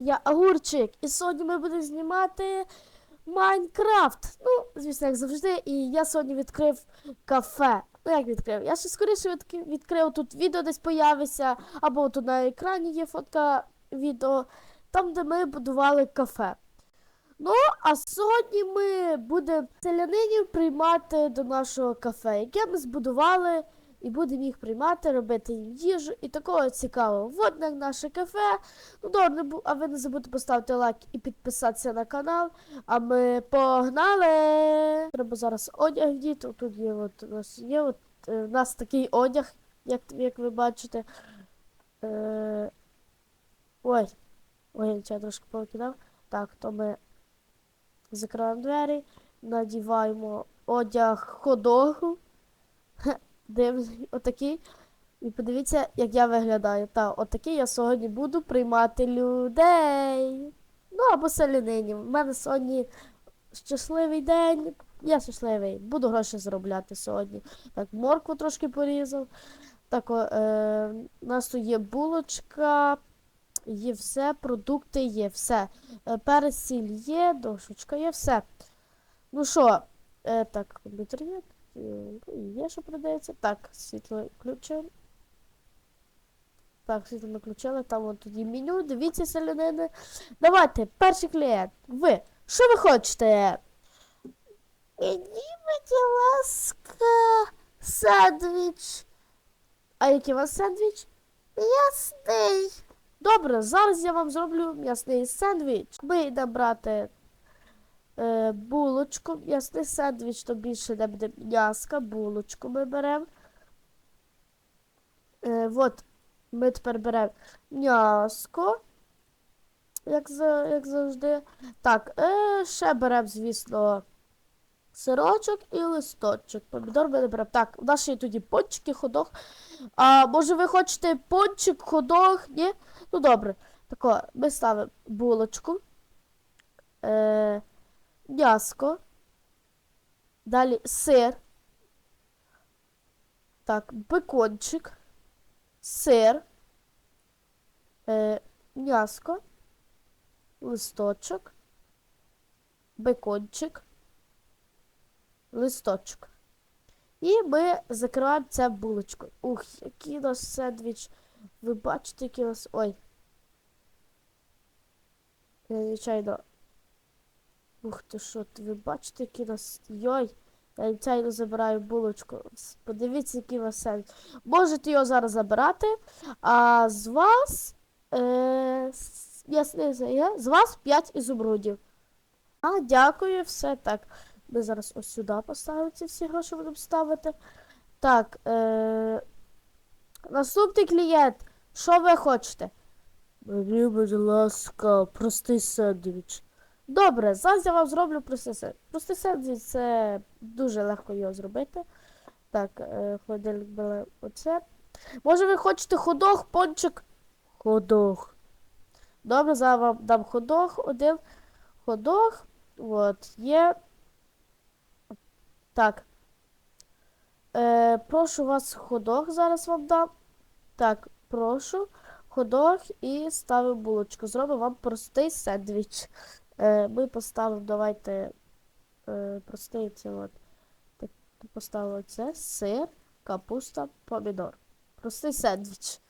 Я Огурчик, і сьогодні ми будемо знімати Майнкрафт. Ну, звісно, як завжди. І я сьогодні відкрив кафе. Ну, як відкрив? Я ще скоріше відкрив тут відео десь появиться, або тут на екрані є фотка відео, там, де ми будували кафе. Ну, а сьогодні ми будемо селянинів приймати до нашого кафе, яке ми збудували, і будемо їх приймати, робити їм їжу і такого цікавого. Вот як наше кафе. Ну, добре, а ви не забудьте поставити лайк і підписатися на канал. А ми погнали! Треба зараз одяг діти. Тут є от у нас є от е, у нас такий одяг, як, як ви бачите. Е, ой, ой, я трошки повикидав. Так, то ми закриваємо двері, надіваємо одяг ходогу. Дивний, отакий. І подивіться, як я виглядаю. Та, отакий я сьогодні буду приймати людей. Ну, або селянинів. У мене сьогодні щасливий день. Я щасливий. Буду гроші заробляти сьогодні. Так, моркву трошки порізав. Так, о, е, у нас тут є булочка, є все, продукти є, все. Е, перець сіль є, дошечка є, все. Ну що, е, так, комп'ютер є. Є, що продається. Так, світло включимо. Так, світло ми включили, там от тоді меню, дивіться, селянини. Давайте, перший клієнт. Ви. Що ви хочете? Мені, будь ласка, сендвіч. А який у вас сендвіч? М'ясний. Добре, зараз я вам зроблю м'ясний сендвіч. Ми йдемо брати е, булочку. М'ясний сендвіч, то більше не буде м'яска, булочку ми беремо. Е, от, ми тепер беремо м'яско. Як, за, як завжди. Так, е, ще беремо, звісно, сирочок і листочок. Помідор ми не беремо. Так, у нас ще є тоді пончики, ходох. А може ви хочете пончик, ходох? Ні? Ну добре. Тако, ми ставимо булочку. Е, м'яско. Далі сир. Так, бекончик. Сир. Е, м'яско. Листочок. Бекончик. Листочок. І ми закриваємо це булочкою. Ух, який у нас сендвіч. Ви бачите, який у нас. Ой. Я нечайно. Ух ти що, ви бачите, у нас. Йой! Я нечайно забираю булочку. Подивіться, який вас сендвіч. Можете його зараз забирати. А з вас. Е, ясне з вас 5 ізумрудів. А, дякую, все так. Ми зараз ось сюди поставимо ці всі гроші будемо ставити. Так. Е, наступний клієнт. Що ви хочете? Мені, будь ласка, простий сендвіч. Добре, зараз я вам зроблю. Простий сендвіч це дуже легко його зробити. Так, е, холодильник бере оце. Може ви хочете ходох, пончик? Ходох. Добре, зараз вам дам ходох один. Ходох. От, є. Так. Е, прошу вас ходох зараз вам дам. Так, прошу. Ходох і ставимо булочку. Зробимо вам простий сендвіч. Е, ми поставимо, давайте. Е, простий це от. Так, поставимо це. Сир, капуста, помідор. Простий сендвіч.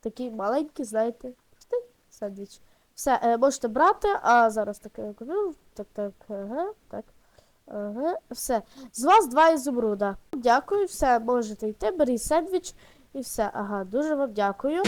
Такий маленький, знаєте, простий сендвіч. Все, е, можете брати, а зараз таке купив. Так, так, ага, так. Ага, все. З вас два ізумруда. Дякую, все, можете йти, беріть сендвіч і все. Ага, дуже вам дякую.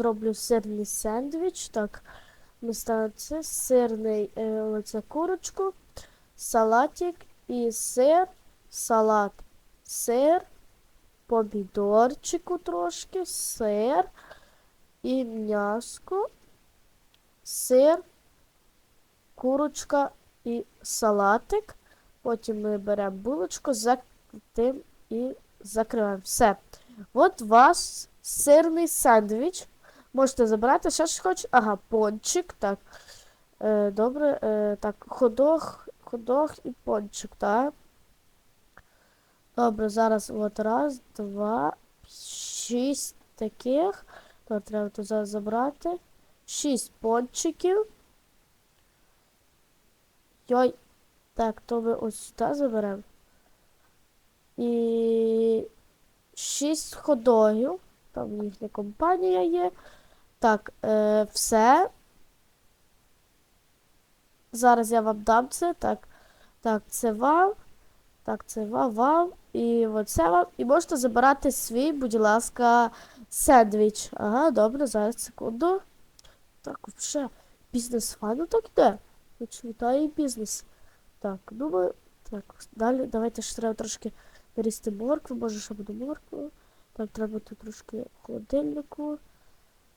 Зроблю сирний сендвіч. Так, ми ставимо це сирний е, оце курочку, салатик і сир, салат, сир, помідорчику трошки, сир і м'яско, сир, курочка і салатик. Потім ми беремо булочку, тим і закриваємо. Все. От ваш сирний сендвіч. Можете забрати, ще щось хочете. Ага, пончик, так. Е, добре, е, так, ходох, ходох і пончик, так. Добре, зараз от раз, два, шість таких. То треба тут забрати. Шість пончиків. Йой. Так, то ми ось сюди заберемо. І шість ходогів. Там їхня компанія є. Так, е, все. Зараз я вам дам це. Так. Так, це вам. Так, це вам, вам. І оце вам. І можете забирати свій, будь ласка, сендвіч. Ага, добре, зараз секунду. Так, вже бізнес файно так йде. Вітаю бізнес. Так, думаю. Так, далі давайте ще треба трошки нарізти моркву, може ще буде моркву. Так, треба тут трошки холодильнику.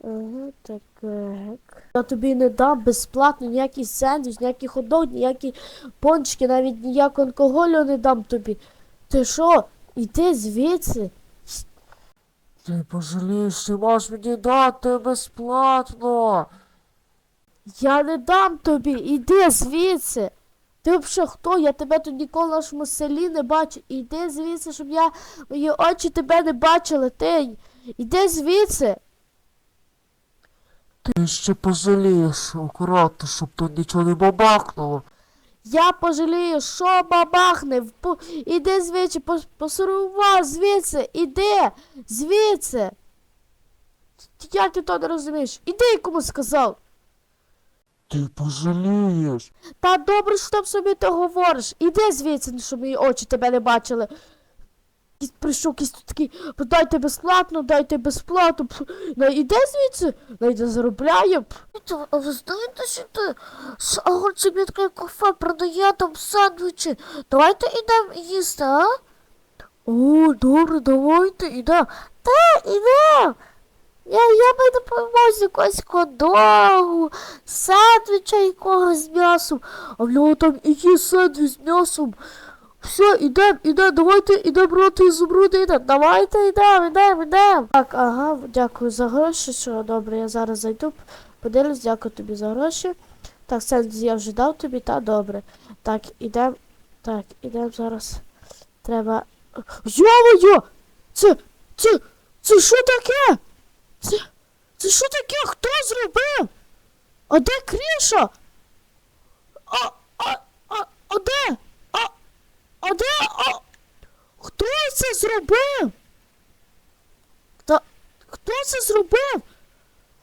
Ага, так. Я тобі не дам безплатно ніякий сендвіч, ніякий ходок, ніякі пончики, навіть ніякого алкоголю не дам тобі. Ти що? Іди звідси. Ти пожалієш, ти можеш мені дати безплатно. Я не дам тобі, іди звідси. Ти взагалі хто? Я тебе тут ніколи в нашому селі не бачу. Іди звідси, щоб я мої очі тебе не бачили. Ти іди звідси. Ти ще пожалієш, акуратно, щоб тут нічого не бабахнуло. Я пожалію, що бабахне. Впу- Іди звідси, пос- посурував звідси, іди звідси. Як ти то не розумієш? Іди кому сказав. Ти пожалієш. Та добре, що там собі ти говориш. Іди звідси, щоб мої очі тебе не бачили. Якийсь Прийшов якийсь тут такий, «Бо дайте безплатно, дайте безплатно. Ну звідси, найде заробляє. А ви знаєте, що ти з огурчебітки кафе продає там сандвічі? Давайте ідемо їсти, а? О, добре, давайте, іде. Та, ідемо. Я, я би допомогу якогось ходогу, сандвіча якогось з м'ясом. А в нього там і є сендвіч з м'ясом. Все, ідем, ідем, давайте ідем брати ізумруди, ідем. Давайте ідем, ідем, ідем. Так, ага, дякую за гроші. Що добре, я зараз зайду, подивлюсь, дякую тобі за гроші. Так, сендвіч я вже дав тобі, та добре. Так, ідем. Так, ідем зараз. Треба. Йо-моє! Це. Це. Це що таке? Це. Це що таке? Хто зробив? А де Кріша? А, а, а, а де? А, де? А, хто це зробив? Та, хто це зробив?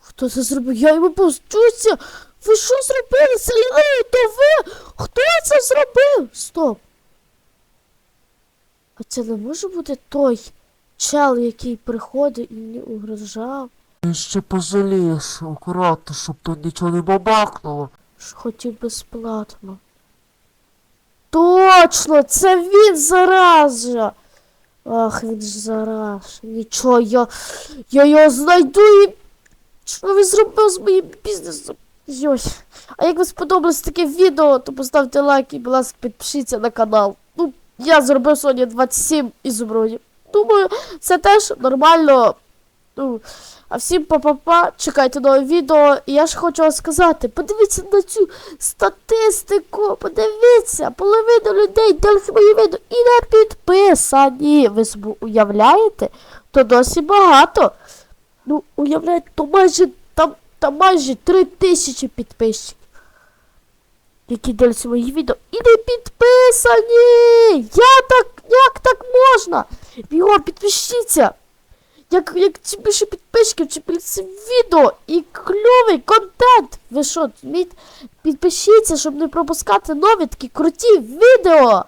Хто це зробив? Я йому постуся. Ви що зробили? Селянин, то ви? Хто це зробив? Стоп. А це не може бути той чел, який приходить і мені угрожав, Ти ще пожалієш, акуратно, щоб тут нічого не бабахнуло. що хотів безплатно. Точно, це він зараза. Ах, він ж зараж. Нічого, я, я його знайду і. Що він зробив з моїм бізнесом? Йой. А як вам сподобалось таке відео, то поставте лайк і, будь ласка, підпишіться на канал. Ну, я зробив сьогодні 27 ізумрудів. Думаю, це теж нормально. Ну, а всім па-па-па, чекайте нове відео. Я ж хочу вам сказати, подивіться на цю статистику, подивіться, половина людей дивляться мої відео і не підписані. Ви собі уявляєте? То досі багато. Ну, уявляєте, то майже там, там майже три тисячі підписчиків. Які дивляться мої відео і не підписані! Я так, як так можна? Його підпишіться! Як, як більше підписчиків, чим більше відео і кльовий контент. Ви що? Підпишіться, щоб не пропускати нові такі круті відео.